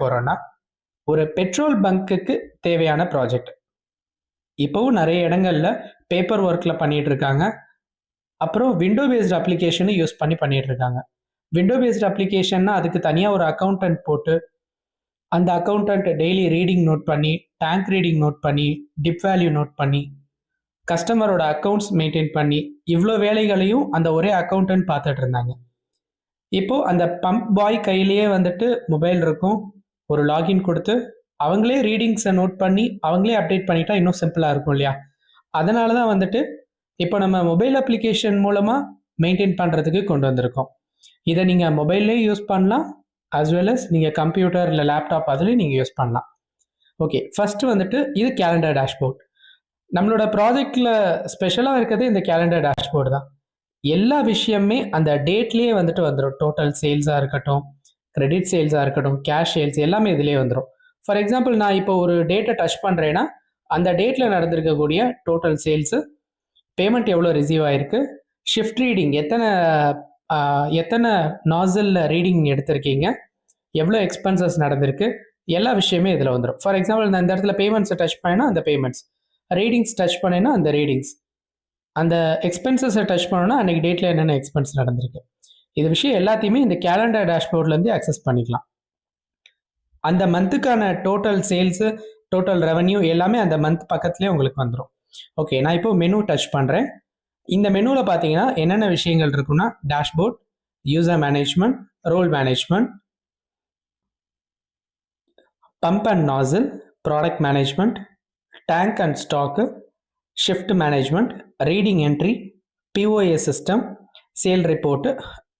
போகிறோன்னா ஒரு பெட்ரோல் பங்க்குக்கு தேவையான ப்ராஜெக்ட் இப்போவும் நிறைய இடங்கள்ல பேப்பர் ஒர்க்கில் பண்ணிகிட்ருக்காங்க இருக்காங்க அப்புறம் விண்டோ பேஸ்டு அப்ளிகேஷனும் யூஸ் பண்ணி பண்ணிகிட்டு இருக்காங்க விண்டோ பேஸ்டு அப்ளிகேஷன்னா அதுக்கு தனியாக ஒரு அக்கௌண்டன்ட் போட்டு அந்த அக்கௌண்டன்ட் டெய்லி ரீடிங் நோட் பண்ணி டேங்க் ரீடிங் நோட் பண்ணி டிப் வேல்யூ நோட் பண்ணி கஸ்டமரோட அக்கௌண்ட்ஸ் மெயின்டைன் பண்ணி இவ்வளோ வேலைகளையும் அந்த ஒரே அக்கௌண்டன்ட் பார்த்துட்டு இருந்தாங்க. இப்போ அந்த பம்ப் பாய் கையிலேயே வந்துட்டு மொபைல் இருக்கும். ஒரு லாகின் கொடுத்து அவங்களே ரீடிங்ஸை நோட் பண்ணி அவங்களே அப்டேட் பண்ணிட்டா இன்னும் சிம்பிளாக இருக்கும் இல்லையா? அதனால தான் வந்துட்டு இப்போ நம்ம மொபைல் அப்ளிகேஷன் மூலமாக மெயின்டைன் பண்ணுறதுக்கு கொண்டு வந்திருக்கோம். இதை நீங்கள் மொபைல்லே யூஸ் பண்ணலாம் அஸ் வெல் அஸ் நீங்கள் கம்ப்யூட்டர் இல்லை லேப்டாப் அதுலேயும் நீங்கள் யூஸ் பண்ணலாம். ஓகே ஃபஸ்ட்டு வந்துட்டு இது கேலண்டர் டேஷ்போர்ட் நம்மளோட ப்ராஜெக்டில் ஸ்பெஷலாக இருக்கிறது இந்த கேலண்டர் டேஷ்போர்டு தான். எல்லா விஷயமே அந்த டேட்லேயே வந்துட்டு வந்துடும் டோட்டல் சேல்ஸாக இருக்கட்டும் கிரெடிட் சேல்ஸாக இருக்கட்டும் கேஷ் சேல்ஸ் எல்லாமே இதுலேயே வந்துடும் ஃபார் எக்ஸாம்பிள் நான் இப்போ ஒரு டேட்டை டச் பண்ணுறேன்னா அந்த டேட்டில் நடந்திருக்கக்கூடிய டோட்டல் சேல்ஸு பேமெண்ட் எவ்வளோ ரிசீவ் ஆயிருக்கு ஷிஃப்ட் ரீடிங் எத்தனை எத்தனை நாசலில் ரீடிங் எடுத்திருக்கீங்க எவ்வளோ எக்ஸ்பென்சஸ் நடந்திருக்கு எல்லா விஷயமே இதில் வந்துடும் ஃபார் எக்ஸாம்பிள் நான் இந்த இடத்துல பேமெண்ட்ஸை டச் பண்ணேன்னா அந்த பேமெண்ட்ஸ் ரீடிங்ஸ் டச் பண்ணேன்னா அந்த ரீடிங்ஸ் அந்த எக்ஸ்பென்சஸை டச் பண்ணோன்னா அன்றைக்கி டேட்டில் என்னென்ன எக்ஸ்பென்ஸ் நடந்திருக்கு. இது விஷயம் எல்லாத்தையுமே இந்த கேலண்டர் டேஷ்போர்ட்லேருந்து அக்சஸ் பண்ணிக்கலாம். அந்த மந்த்துக்கான டோட்டல் சேல்ஸு டோட்டல் ரெவன்யூ எல்லாமே அந்த மந்த் பக்கத்துலேயே உங்களுக்கு வந்துடும் ஓகே நான் இப்போ மெனு டச் பண்ணுறேன் இந்த மெனுவில் பார்த்தீங்கன்னா என்னென்ன விஷயங்கள் இருக்குன்னா dashboard user management role management pump and nozzle product management tank and stock shift management reading entry POA system sale report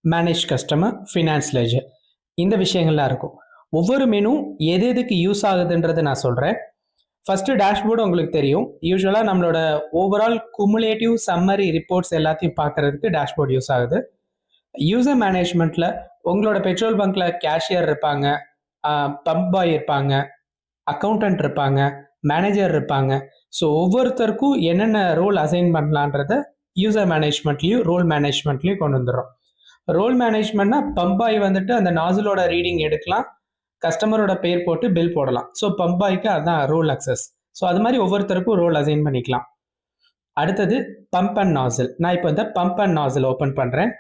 manage customer finance ledger இந்த விஷயங்கள்லாம் இருக்கும். ஒவ்வொரு மெனு எது எதுக்கு யூஸ் ஆகுதுன்றது நான் சொல்கிறேன் ஃபஸ்ட்டு டேஷ்போர்டு உங்களுக்கு தெரியும். யூஸ்வலாக நம்மளோட ஓவரால் குமுலேட்டிவ் சம்மரி ரிப்போர்ட்ஸ் எல்லாத்தையும் பார்க்கறதுக்கு டேஷ்போர்ட் யூஸ் ஆகுது. யூசர் மேனேஜ்மெண்ட்டில் உங்களோட பெட்ரோல் பங்க்கில் கேஷியர் இருப்பாங்க பம்ப் பாய் இருப்பாங்க அக்கௌண்டன்ட் இருப்பாங்க மேனேஜர் இருப்பாங்க. ஸோ ஒவ்வொருத்தருக்கும் என்னென்ன ரோல் அசைன் பண்ணலான்றத யூசர் மேனேஜ்மெண்ட்லேயும் ரோல் மேனேஜ்மெண்ட்லேயும் கொண்டு வந்துடுறோம். ரோல் மேனேஜ்மெண்ட்னா பம்பாய் வந்துட்டு அந்த நாசிலோட ரீடிங் எடுக்கலாம். கஸ்டமரோட பேர் போட்டு பில் போடலாம். ஸோ பம்பாய்க்கு அதுதான் ரோல் அக்சஸ் ஸோ அது மாதிரி ஒவ்வொருத்தருக்கும் ரோல் அசைன் பண்ணிக்கலாம். அடுத்தது பம்ப் அண்ட் நாசில் நான் இப்போ இந்த பம்ப் அண்ட் நாசில் ஓப்பன் பண்ணுறேன்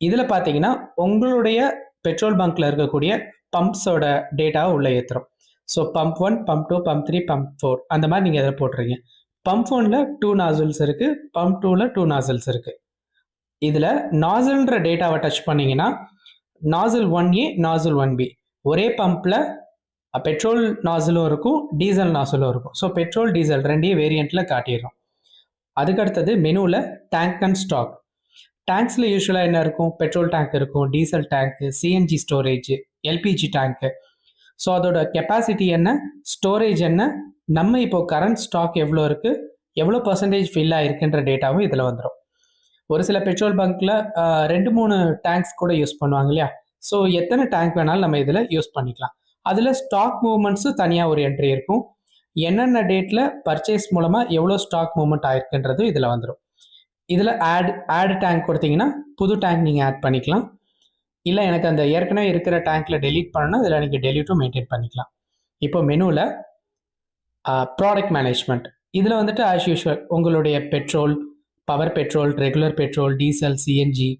இதில் பார்த்தீங்கன்னா உங்களுடைய பெட்ரோல் பங்க்கில் இருக்கக்கூடிய பம்ப்ஸோட டேட்டாவை உள்ளே ஏற்றுறோம் so pump one pump two pump three pump four அந்த மாதிரி நீங்கள் இதில் போட்டுறீங்க பம்ப் ஒனில் டூ நாசில்ஸ் இருக்குது பம்ப் டூவில் டூ நாசில்ஸ் இருக்குது இதில் நாசல்ன்ற டேட்டாவை டச் பண்ணீங்கன்னா nozzle one A nozzle one B ஒரே பம்பில் பெட்ரோல் நாசிலும் இருக்கும் டீசல் நாசிலும் இருக்கும். ஸோ பெட்ரோல் டீசல் ரெண்டையும் வேரியண்ட்டில் காட்டிடுறோம். அதுக்கடுத்தது மெனுவில் டேங்க் அண்ட் ஸ்டாக் டேங்க்ஸில் யூஸ்வலாக என்ன இருக்கும்? பெட்ரோல் டேங்க் இருக்கும் diesel tank CNG storage LPG tank so அதோட கெப்பாசிட்டி என்ன? ஸ்டோரேஜ் என்ன? நம்ம இப்போ கரண்ட் ஸ்டாக் எவ்வளோ இருக்குது எவ்வளோ பர்சன்டேஜ் ஃபில் ஆகிருக்குன்ற டேட்டாவும் இதில் வந்துடும் ஒரு சில பெட்ரோல் பங்க்கில் ரெண்டு மூணு டேங்க்ஸ் கூட யூஸ் பண்ணுவாங்க இல்லையா? ஸோ எத்தனை டேங்க் வேணாலும் நம்ம இதில் யூஸ் பண்ணிக்கலாம். அதில் ஸ்டாக் மூவ்மெண்ட்ஸும் தனியாக ஒரு என்ட்ரி இருக்கும். என்னென்ன டேட்டில் பர்ச்சேஸ் மூலமாக எவ்வளோ ஸ்டாக் மூவ்மெண்ட் ஆயிருக்குன்றதும் இதில் வந்துடும் இதில் ஆட் ஆட் டேங்க் கொடுத்தீங்கன்னா புது டேங்க் நீங்கள் ஆட் பண்ணிக்கலாம். இல்லை எனக்கு அந்த ஏற்கனவே இருக்கிற டேங்க்கில் டெலீட் பண்ணணும் இதில் நீங்கள் டெலீட்டும் மெயின்டைன் பண்ணிக்கலாம். இப்போ மெனுவில் ப்ராடக்ட் மேனேஜ்மெண்ட் இதில் வந்துட்டு ஆஸ் யூஷுவல் உங்களுடைய petrol power petrol regular petrol diesel CNG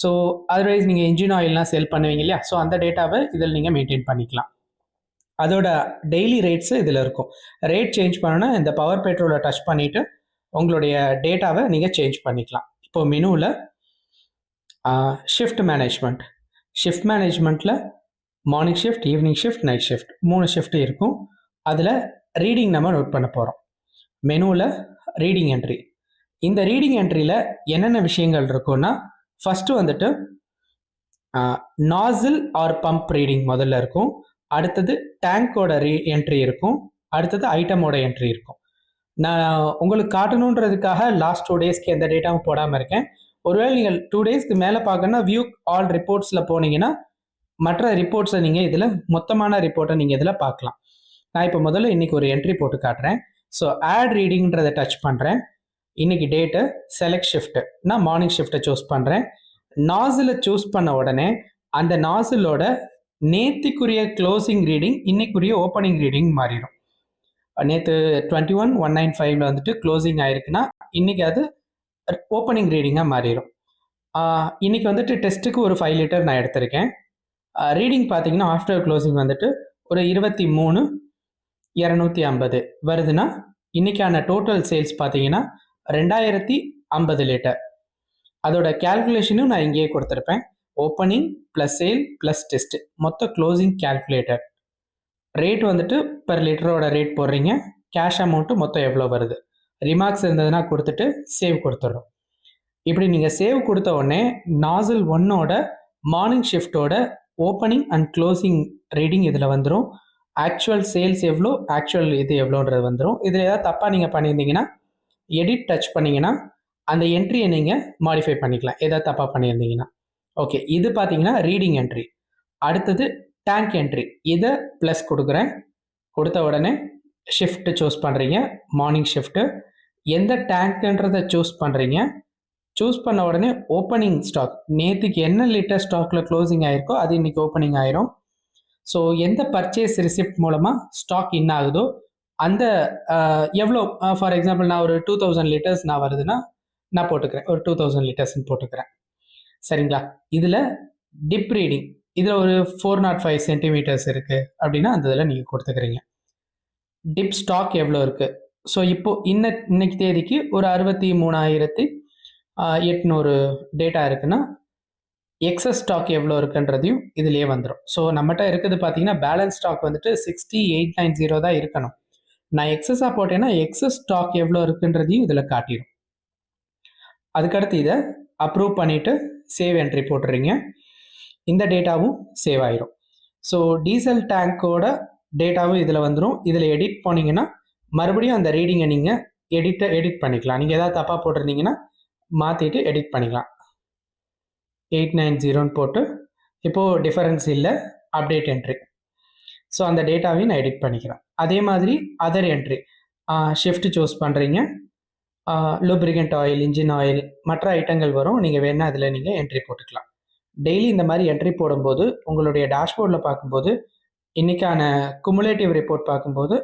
so otherwise நீங்கள் இன்ஜின் ஆயில்லாம் செல் பண்ணுவீங்க இல்லையா? ஸோ அந்த டேட்டாவை இதில் நீங்கள் மெயின்டைன் பண்ணிக்கலாம். அதோட டெய்லி ரேட்ஸு இதில் இருக்கும். ரேட் சேஞ்ச் பண்ணணும்னா இந்த பவர் பெட்ரோலை டச் பண்ணிவிட்டு உங்களுடைய டேட்டாவை நீங்கள் சேஞ்ச் பண்ணிக்கலாம். இப்போது மெனுவில் shift management shift மேனேஜ்மெண்ட்டில் morning shift evening shift night shift மூணு ஷிஃப்ட் இருக்கும். அதில் ரீடிங் நம்ம நோட் பண்ண போகிறோம் மெனுவில் ரீடிங் என்ட்ரி இந்த ரீடிங் என்ட்ரியில் என்னென்ன விஷயங்கள் இருக்கும்னா ஃபஸ்ட்டு வந்துட்டு நாசில் ஆர் பம்ப் ரீடிங் முதல்ல இருக்கும். அடுத்தது டேங்கோட ரீ என்ட்ரி இருக்கும். அடுத்தது ஐட்டமோட என்ட்ரி இருக்கும். நான் உங்களுக்கு காட்டணுன்றதுக்காக லாஸ்ட் டூ டேஸ்க்கு எந்த டேட்டாவும் போடாமல் இருக்கேன். ஒருவேளை நீங்கள் டூ டேஸ்க்கு மேலே பார்க்கணும்னா வியூ ஆல் ரிப்போர்ட்ஸில் போனீங்கன்னா மற்ற ரிப்போர்ட்ஸை நீங்கள் இதில் மொத்தமான ரிப்போர்ட்டை நீங்கள் இதில் பார்க்கலாம். நான் இப்போ முதல்ல இன்றைக்கி ஒரு என்ட்ரி போட்டு காட்டுறேன். ஸோ ஆட் ரீடிங்கிறத டச் பண்ணுறேன் இன்னைக்கு டேட்டு செலக்ட் ஷிஃப்ட்டு நான் மார்னிங் ஷிஃப்ட்டை சூஸ் பண்ணுறேன் நாசிலை சூஸ் பண்ண உடனே அந்த நாசிலோட நேத்திக்குரிய க்ளோசிங் ரீடிங் இன்னைக்குரிய ஓப்பனிங் ரீடிங் மாறிடும் நேற்று டுவெண்ட்டி ஒன் ஒன் நைன் ஃபைவ்ல வந்துட்டு க்ளோசிங் ஆயிருக்குன்னா இன்றைக்கி அது ஓப்பனிங் ரீடிங்காக மாறிடும் இன்றைக்கி வந்துட்டு டெஸ்ட்டுக்கு ஒரு ஃபைவ் லிட்டர் நான் எடுத்திருக்கேன். ரீடிங் பார்த்தீங்கன்னா ஆஃப்டர் க்ளோசிங் வந்துட்டு ஒரு இருபத்தி மூணு இரநூத்தி ஐம்பது வருதுன்னா இன்றைக்கான டோட்டல் சேல்ஸ் பார்த்தீங்கன்னா ரெண்டாயிரத்தி ஐம்பது லிட்டர் அதோட கேல்குலேஷனும் நான் இங்கேயே கொடுத்துருப்பேன். Opening plus sale plus test மொத்த க்ளோசிங் கேல்குலேட்டர் ரேட் வந்துட்டு பெர் லிட்டரோட ரேட் போடுறீங்க. கேஷ் அமௌண்ட்டு மொத்தம் எவ்வளோ வருது? ரிமார்க்ஸ் இருந்ததுன்னா கொடுத்துட்டு சேவ் கொடுத்துட்றோம் இப்படி நீங்கள் சேவ் கொடுத்த உடனே நாசில் ஒன்னோட மார்னிங் ஷிஃப்ட்டோட ஓப்பனிங் அண்ட் க்ளோசிங் ரீடிங் இதில் வந்துடும் ஆக்சுவல் சேல்ஸ் எவ்வளோ? ஆக்சுவல் இது எவ்வளோன்றது வந்துடும் இதில் ஏதாவது தப்பாக நீங்கள் பண்ணியிருந்தீங்கன்னா எடிட் டச் பண்ணிங்கன்னா அந்த என்ட்ரியை நீங்கள் மாடிஃபை பண்ணிக்கலாம். ஏதாவது தப்பாக பண்ணியிருந்தீங்கன்னா. ஓகே இது பார்த்தீங்கன்னா ரீடிங் என்ட்ரி அடுத்தது டேங்க் என்ட்ரி இதை ப்ளஸ் கொடுக்குறேன். கொடுத்த உடனே ஷிஃப்ட்டு சூஸ் பண்ணுறீங்க மார்னிங் ஷிஃப்ட்டு எந்த டேங்க்ன்றதை சூஸ் பண்ணுறீங்க சூஸ் பண்ண உடனே ஓப்பனிங் ஸ்டாக் நேற்றுக்கு என்ன லிட்டர் ஸ்டாக்கில் க்ளோசிங் ஆகிருக்கோ அது இன்னைக்கு ஓப்பனிங் ஆயிரும். ஸோ எந்த பர்ச்சேஸ் ரிசிப்ட் மூலமாக ஸ்டாக் இன் ஆகுதோ அந்த எவ்வளோ ஃபார் எக்ஸாம்பிள் நான் ஒரு டூ தௌசண்ட் லிட்டர்ஸ் நான் வருதுன்னா நான் போட்டுக்கிறேன். ஒரு டூ தௌசண்ட் லிட்டர்ஸ்னு போட்டுக்கிறேன். சரிங்களா? இதில் டிப் ரீடிங் இதில் ஒரு ஃபோர் நாட் ஃபைவ் சென்டிமீட்டர்ஸ் இருக்குது அப்படின்னா அந்த இதில் நீங்கள் கொடுத்துக்கிறீங்க. டிப் ஸ்டாக் எவ்வளோ இருக்குது ஸோ இப்போ இன்ன இன்னைக்கு தேதிக்கு ஒரு அறுபத்தி மூணாயிரத்தி எட்நூறு டேட்டா இருக்குன்னா எக்ஸஸ் ஸ்டாக் எவ்வளோ இருக்குன்றதையும் இதுலேயே வந்துடும் ஸோ நம்மகிட்ட இருக்குது பார்த்தீங்கன்னா பேலன்ஸ் ஸ்டாக் வந்துட்டு சிக்ஸ்டி எயிட் நைன் ஜீரோ தான் இருக்கணும். நான் எக்ஸஸாக போட்டேன்னா எக்ஸஸ் ஸ்டாக் எவ்வளோ இருக்குன்றதையும் இதில் காட்டிடும். அதுக்கடுத்து இதை அப்ரூவ் பண்ணிவிட்டு சேவ் என்ட்ரி போட்டுறீங்க. இந்த டேட்டாவும் சேவ் ஆயிரும். ஸோ டீசல் டேங்கோட டேட்டாவும் இதில் வந்துடும் இதில் எடிட் போனீங்கன்னா மறுபடியும் அந்த ரீடிங்கை நீங்கள் எடிட்டை எடிட் பண்ணிக்கலாம். நீங்கள் ஏதாவது தப்பாக போட்டிருந்தீங்கன்னா மாற்றிட்டு எடிட் பண்ணிக்கலாம். எயிட் நைன் ஜீரோன்னு போட்டு இப்போது டிஃபரன்ஸ் இல்லை. அப்டேட் என்ட்ரி ஸோ அந்த டேட்டாவையும் நான் எடிட் பண்ணிக்கிறேன். அதே மாதிரி அதர் என்ட்ரி ஷிஃப்ட் சூஸ் பண்ணுறீங்க லூப்ரிகண்ட் ஆயில் இன்ஜின் ஆயில் மற்ற ஐட்டங்கள் வரும். நீங்கள் வேணால் அதில் நீங்கள் என்ட்ரி போட்டுக்கலாம். டெய்லி இந்த மாதிரி என்ட்ரி போடும்போது உங்களுடைய டேஷ்போர்டில் பார்க்கும்போது இன்றைக்கான குமுலேட்டிவ் ரிப்போர்ட் பார்க்கும்போது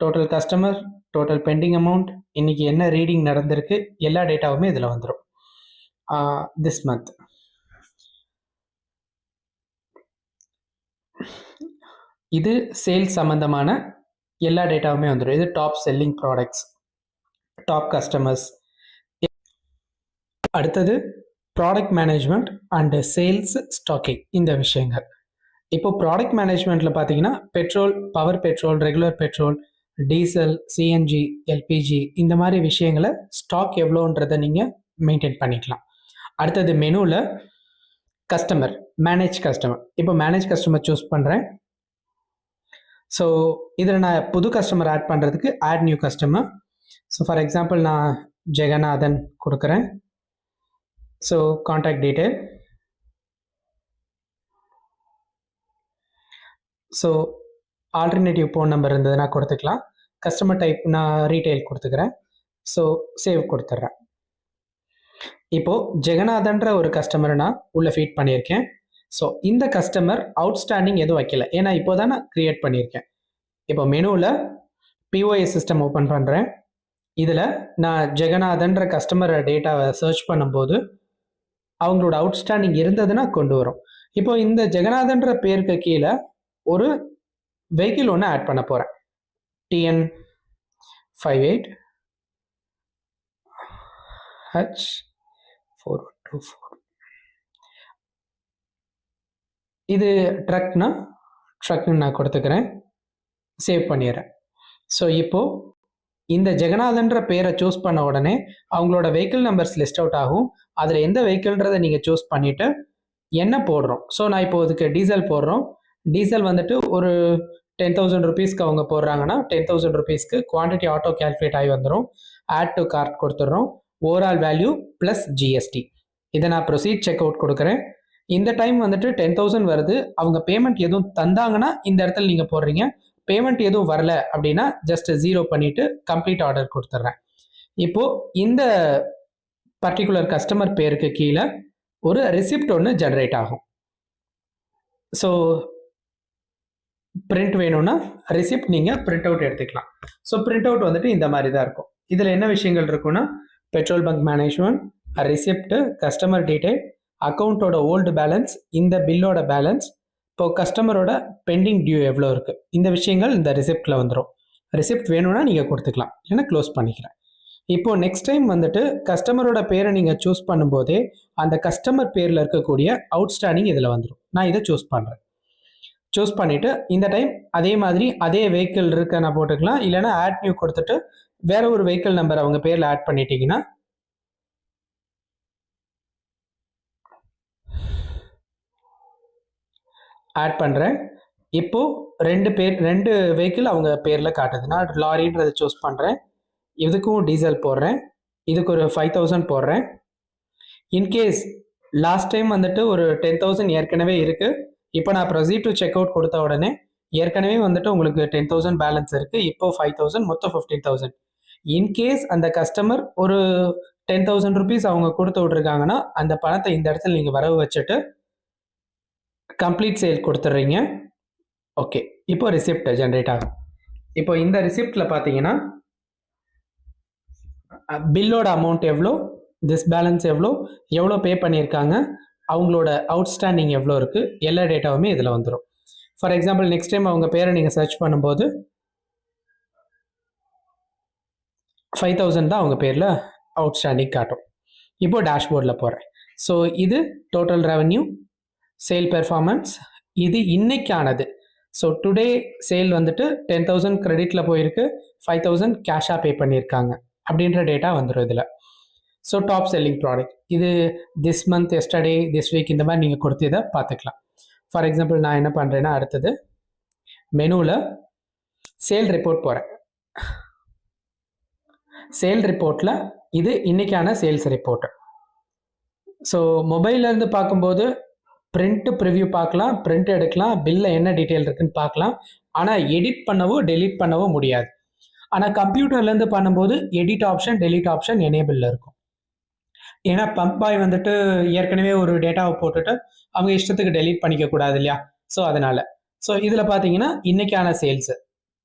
total customer total pending amount இன்றைக்கி என்ன ரீடிங் நடந்திருக்கு எல்லா டேட்டாவுமே இதில் வந்துடும் திஸ் மந்த் இது சேல்ஸ் சம்மந்தமான எல்லா டேட்டாவுமே வந்துடும் இது top selling products top customers அடுத்தது product management and sales stocking இந்த விஷயங்கள். இப்போ ப்ராடக்ட் மேனேஜ்மெண்ட்டில் பார்த்தீங்கன்னா petrol power petrol regular petrol diesel CNG LPG இந்த மாதிரி விஷயங்களை ஸ்டாக் எவ்வளோன்றதை நீங்கள் மெயின்டைன் பண்ணிக்கலாம். அடுத்தது மெனுவில் கஸ்டமர் மேனேஜ் கஸ்டமர் இப்போ மேனேஜ் கஸ்டமர் சூஸ் பண்ணுறேன் ஸோ இதில் நான் புது கஸ்டமர் ஆட் பண்ணுறதுக்கு add new customer so for example நான் ஜெகநாதன் கொடுக்குறேன். So contact detail so alternative phone number இருந்ததுன்னா கொடுத்துக்கலாம். கஸ்டமர் டைப் நான் ரீட்டெயில் கொடுத்துக்கிறேன். ஸோ சேவ் கொடுத்துட்றேன் இப்போது ஜெகநாதன்ற ஒரு கஸ்டமரை நான் உள்ளே ஃபீட் பண்ணியிருக்கேன். ஸோ இந்த கஸ்டமர் அவுட்ஸ்டாண்டிங் எதுவும் வைக்கல. ஏன்னா இப்போ தான் நான் க்ரியேட் பண்ணியிருக்கேன் இப்போ மெனுவில் பிஓஎஸ் சிஸ்டம் ஓப்பன் பண்ணுறேன் இதில் நான் ஜெகநாதன்ற கஸ்டமர் டேட்டாவை சர்ச் பண்ணும்போது அவங்களோட அவுட்ஸ்டாண்டிங் இருந்ததுன்னா கொண்டு வரும். இப்போ இந்த ஜெகநாதன்ற பேருக்கு கீழே ஒரு வெஹிக்கிள் ஒன்று ஆட் பண்ண போகிறேன் TN five eight H four one two four இது ட்ரக்னா ட்ரக்னு நான் கொடுத்துக்கிறேன். சேவ் பண்ணிடுறேன். ஸோ இப்போது இந்த ஜெகநாதன்ற பேரை சூஸ் பண்ண உடனே அவங்களோட வெஹிக்கிள் நம்பர்ஸ் லிஸ்ட் அவுட் ஆகும். அதில் எந்த வெஹிக்கிள்ன்றதை நீங்கள் சூஸ் பண்ணிவிட்டு என்ன போடுறோம்? ஸோ நான் இப்போ இதுக்கு டீசல் போடுறோம். டீசல் வந்துட்டு ஒரு டென் தௌசண்ட் ருபீஸ்க்கு அவங்க போடுறாங்கன்னா டென் தௌசண்ட் ருபீஸ்க்கு குவான்டிட்டி ஆட்டோ கேல்குலேட் ஆகி வந்துடும் ஆட் டு கார்ட் கொடுத்துட்றோம். ஓவரால் வேல்யூ ப்ளஸ் ஜிஎஸ்டி இதை நான் ப்ரொசீட் செக் அவுட் கொடுக்குறேன். இந்த டைம் வந்துட்டு டென் தௌசண்ட் வருது. அவங்க பேமெண்ட் எதுவும் தந்தாங்கன்னா இந்த இடத்துல நீங்கள் போடுறீங்க. பேமெண்ட் எதுவும் வரல அப்படின்னா ஜஸ்ட் ஜீரோ பண்ணிவிட்டு கம்ப்ளீட் ஆர்டர் கொடுத்துட்றேன். இப்போது இந்த பர்டிகுலர் கஸ்டமர் பேருக்கு கீழே ஒரு ரிசிப்ட் ஒன்று ஜென்ரேட் ஆகும். ஸோ பிரிண்ட் வேணும்னா ரிசிப்ட் நீங்கள் பிரிண்ட் அவுட் எடுத்துக்கலாம். ஸோ பிரிண்ட் அவுட் வந்துட்டு இந்த மாதிரி தான் இருக்கும். இதில் என்ன விஷயங்கள் இருக்குன்னா petrol bunk management receipt customer detail அக்கௌண்ட்டோட old balance இந்த பில்லோட பேலன்ஸ் இப்போ கஸ்டமரோட பெண்டிங் டியூ எவ்வளோ இருக்குது இந்த விஷயங்கள் இந்த ரிசிப்டில் வந்துடும் ரிசிப்ட் வேணும்னா நீங்கள் கொடுத்துக்கலாம். ஏன்னா க்ளோஸ் பண்ணிக்கிறேன். இப்போது நெக்ஸ்ட் டைம் வந்துட்டு கஸ்டமரோட பேரை நீங்கள் சூஸ் பண்ணும்போதே அந்த கஸ்டமர் பேரில் இருக்கக்கூடிய அவுட்ஸ்டாண்டிங் இதில் வந்துடும் நான் இதை சூஸ் பண்ணுறேன் சூஸ் பண்ணிவிட்டு இந்த டைம் அதே மாதிரி அதே வெஹிக்கிள் இருக்க நான் போட்டுக்கலாம். இல்லைன்னா ஆட் நியூ கொடுத்துட்டு வேற ஒரு வெஹிக்கிள் நம்பர் அவங்க பேரில் ஆட் பண்ணிட்டீங்கன்னா ஆட் பண்ணுறேன் இப்போது ரெண்டு பேர் ரெண்டு வெஹிக்கிள் அவங்க பேரில் காட்டுது. நான் லாரின்றதை சூஸ் பண்ணுறேன் இதுக்கும் டீசல் போடுறேன். இதுக்கு ஒரு ஃபைவ் தௌசண்ட் போடுறேன். இன்கேஸ் லாஸ்ட் டைம் வந்துட்டு ஒரு டென் தௌசண்ட் ஏற்கனவே இருக்குது இப்போ நான் ப்ரொசீட் டு செக் அவுட் கொடுத்த உடனே ஏற்கனவே வந்துட்டு உங்களுக்கு டென் தௌசண்ட் பேலன்ஸ் இருக்குது இப்போ ஃபைவ் தௌசண்ட் மொத்தம் ஃபிஃப்டீன் தௌசண்ட் இன்கேஸ் அந்த கஸ்டமர் ஒரு டென் தௌசண்ட் ருபீஸ் அவங்க கொடுத்து விட்ருக்காங்கன்னா அந்த பணத்தை இந்த இடத்துல நீங்கள் வரவு வச்சுட்டு கம்ப்ளீட் சேல் கொடுத்துட்றீங்க. ஓகே இப்போ ரிசிப்ட் ஜென்ரேட் ஆகும். இப்போ இந்த ரிசிப்டில் பார்த்தீங்கன்னா பில்லோட அமௌண்ட் எவ்வளோ திஸ் பேலன்ஸ் எவ்வளோ எவ்வளோ பே பண்ணியிருக்காங்க அவங்களோட அவுட்ஸ்டாண்டிங் எவ்வளோ இருக்குது எல்லா டேட்டாவுமே இதில் வந்துடும் ஃபார் எக்ஸாம்பிள் நெக்ஸ்ட் டைம் அவங்க பேரை நீங்கள் சர்ச் பண்ணும்போது ஃபைவ் தௌசண்ட் தான் அவங்க பேரில் அவுட்ஸ்டாண்டிங் காட்டும். இப்போது டேஷ்போர்டில் போகிறேன் ஸோ இது டோட்டல் ரெவன்யூ சேல் பெர்ஃபார்மன்ஸ் இது இன்னைக்கானது. ஸோ டுடே சேல் வந்துட்டு டென் தௌசண்ட் கிரெடிட்டில் போயிருக்கு. ஃபைவ் தௌசண்ட் கேஷாக பே பண்ணியிருக்காங்க. அப்படின்ற டேட்டா வந்துடும் இதில். ஸோ டாப் செல்லிங் ப்ராடக்ட் இது this month yesterday this week இந்த மாதிரி நீங்கள் கொடுத்து இதை பார்த்துக்கலாம். ஃபார் எக்ஸாம்பிள் நான் என்ன பண்ணுறேன்னா அடுத்தது மெனுவில் சேல் ரிப்போர்ட் போகிறேன் சேல் ரிப்போர்ட்டில் இது இன்னைக்கான சேல்ஸ் ரிப்போர்ட் ஸோ மொபைல்லேருந்து பார்க்கும்போது பிரிண்ட்டு ப்ரிவ்யூ பார்க்கலாம் பிரிண்ட் எடுக்கலாம் பில்லில் என்ன டீட்டெயில் இருக்குன்னு பார்க்கலாம். ஆனால் எடிட் பண்ணவோ டெலிட் பண்ணவோ முடியாது. ஆனால் கம்ப்யூட்டர்லேருந்து பண்ணும்போது எடிட் ஆப்ஷன் டெலிட் ஆப்ஷன் எனேபிளில் இருக்கும். ஏன்னா பம்ப் பாய் வந்துட்டு ஏற்கனவே ஒரு டேட்டாவை போட்டுட்டு அவங்க இஷ்டத்துக்கு டெலிட் பண்ணிக்க கூடாது இல்லையா? ஸோ அதனால். ஸோ இதில் பார்த்தீங்கன்னா இன்றைக்கான sales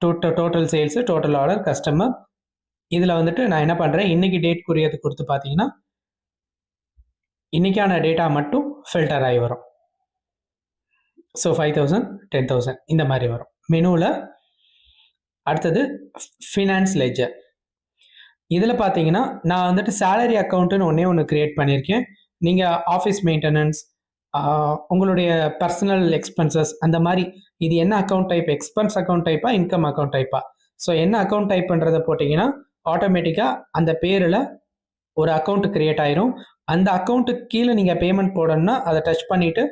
total total sales total order customer இதில் வந்துட்டு நான் என்ன பண்ணுறேன் இன்னைக்கு டேட் குறியது கொடுத்து பார்த்தீங்கன்னா இன்றைக்கான டேட்டா மட்டும் ஃபில்டர் ஆகி வரும். So five thousand ten thousand இந்த மாதிரி வரும். மெனுவில் அடுத்தது ஃபினான்ஸ் லெஜர் இதில் பார்த்தீங்கன்னா நான் வந்துட்டு சேலரி அக்கௌண்ட்டுன்னு ஒன்றே ஒன்று க்ரியேட் பண்ணியிருக்கேன் நீங்கள் ஆஃபீஸ் மெயின்டெனன்ஸ் உங்களுடைய பர்சனல் எக்ஸ்பென்சஸ் அந்த மாதிரி. இது என்ன அக்கௌண்ட் டைப் எக்ஸ்பென்ஸ் அக்கௌண்ட் டைப்பா இன்கம் அக்கௌண்ட் டைப்பா ஸோ என்ன அக்கௌண்ட் டைப் பண்ணுறதை போட்டிங்கன்னா ஆட்டோமேட்டிக்காக அந்த பேரில் ஒரு அக்கௌண்ட் க்ரியேட் ஆயிரும். அந்த அக்கௌண்ட்டுக்கு கீழே நீங்கள் பேமெண்ட் போடணும்னா அதை டச் பண்ணிவிட்டு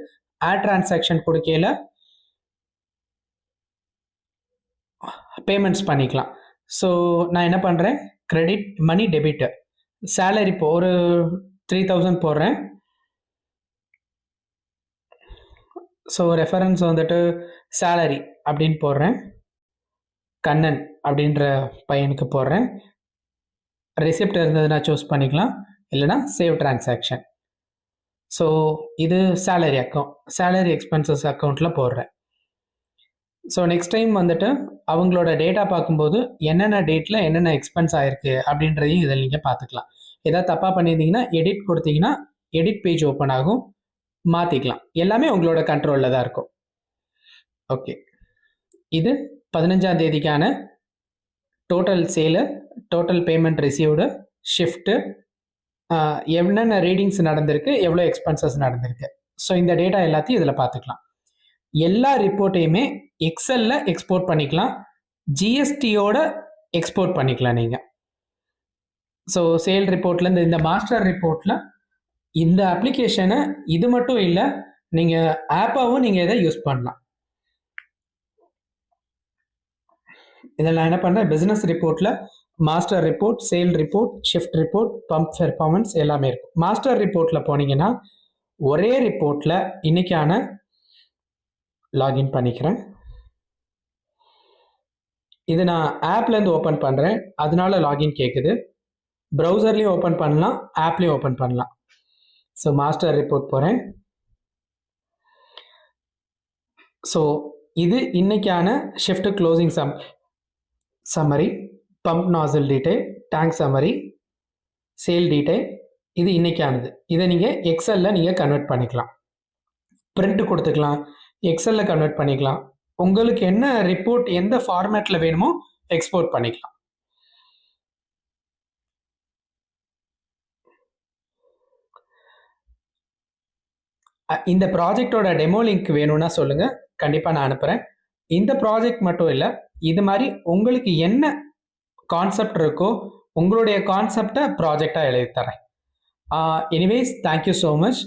ஆட் டிரான்சாக்ஷன் கொடுக்கையில் பேமெண்ட்ஸ் பண்ணிக்கலாம். ஸோ நான் என்ன பண்ணுறேன் கிரெடிட் மணி டெபிட்டு சேலரி இப்போ ஒரு த்ரீ தௌசண்ட் போடுறேன். ஸோ ரெஃபரன்ஸ் வந்துட்டு சேலரி அப்படின்னு போடுறேன். கண்ணன் அப்படின்ற பையனுக்கு போடுறேன். ரிசிப்ட் இருந்ததுன்னா சூஸ் பண்ணிக்கலாம். இல்லைனா சேவ் டிரான்சாக்ஷன் ஸோ இது சேலரி அக்கௌண்ட் சேலரி எக்ஸ்பென்சஸ் அக்கௌண்ட்டில் போடுறேன். ஸோ நெக்ஸ்ட் டைம் வந்துட்டு அவங்களோட டேட்டா பார்க்கும்போது என்னென்ன டேட்டில் என்னென்ன எக்ஸ்பென்ஸ் ஆயிருக்கு அப்படின்றதையும் இதில் நீங்கள் பார்த்துக்கலாம். ஏதாவது தப்பாக பண்ணியிருந்தீங்கன்னா எடிட் கொடுத்தீங்கன்னா எடிட் பேஜ் ஓப்பன் ஆகும் மாற்றிக்கலாம் எல்லாமே உங்களோட கண்ட்ரோலில் தான் இருக்கும். ஓகே இது பதினஞ்சாம் தேதிக்கான total sale total payment received shift என்னென்ன ரீடிங்ஸ் நடந்திருக்கு எவ்வளோ எக்ஸ்பென்சஸ் நடந்திருக்கு. ஸோ இந்த டேட்டா எல்லாத்தையும் இதில் பார்த்துக்கலாம். எல்லா ரிப்போர்ட்டையுமே எக்ஸலில் எக்ஸ்போர்ட் பண்ணிக்கலாம். ஜிஎஸ்டியோட எக்ஸ்போர்ட் பண்ணிக்கலாம் நீங்கள் ஸோ சேல் ரிப்போர்ட்லேருந்து இந்த மாஸ்டர் ரிப்போர்ட்டில் இந்த அப்ளிகேஷனை இது மட்டும் இல்லை நீங்கள் ஆப்பாகவும் நீங்கள் இதை யூஸ் பண்ணலாம். இதில் நான் என்ன பண்ணுறேன் பிஸ்னஸ் ரிப்போர்ட்டில் master report sale report shift report pump performance எல்லாமே இருக்கும். மாஸ்டர் ரிப்போர்ட்டில் போனீங்கன்னா ஒரே ரிப்போர்ட்டில் இன்னைக்கான லாகின் பண்ணிக்கிறேன். இது நான் ஆப்லேருந்து ஓப்பன் பண்ணுறேன் அதனால லாகின் கேட்குது ப்ரௌசர்லேயும் ஓப்பன் பண்ணலாம் ஆப்லேயும் ஓப்பன் பண்ணலாம். ஸோ மாஸ்டர் ரிப்போர்ட் போகிறேன் ஸோ இது இன்னைக்கான shift closing sum summary pump nozzle detail tank summary sale detail இது இன்னைக்கானது. இதை நீங்கள் எக்ஸலில் நீங்கள் கன்வெர்ட் பண்ணிக்கலாம். பிரிண்ட் கொடுத்துக்கலாம். எக்ஸலில் கன்வெர்ட் பண்ணிக்கலாம். உங்களுக்கு என்ன ரிப்போர்ட் எந்த ஃபார்மேட்டில் வேணுமோ எக்ஸ்போர்ட் பண்ணிக்கலாம். இந்த ப்ராஜெக்டோட டெமோ லிங்க் வேணும்னா சொல்லுங்கள் கண்டிப்பாக நான் அனுப்புகிறேன் இந்த ப்ராஜெக்ட் மட்டும் இல்லை இது மாதிரி உங்களுக்கு என்ன கான்செப்ட் இருக்கோ உங்களுடைய கான்செப்டை ப்ராஜெக்டாக எழுதி தரேன் எனிவேஸ் தேங்க்யூ ஸோ மச்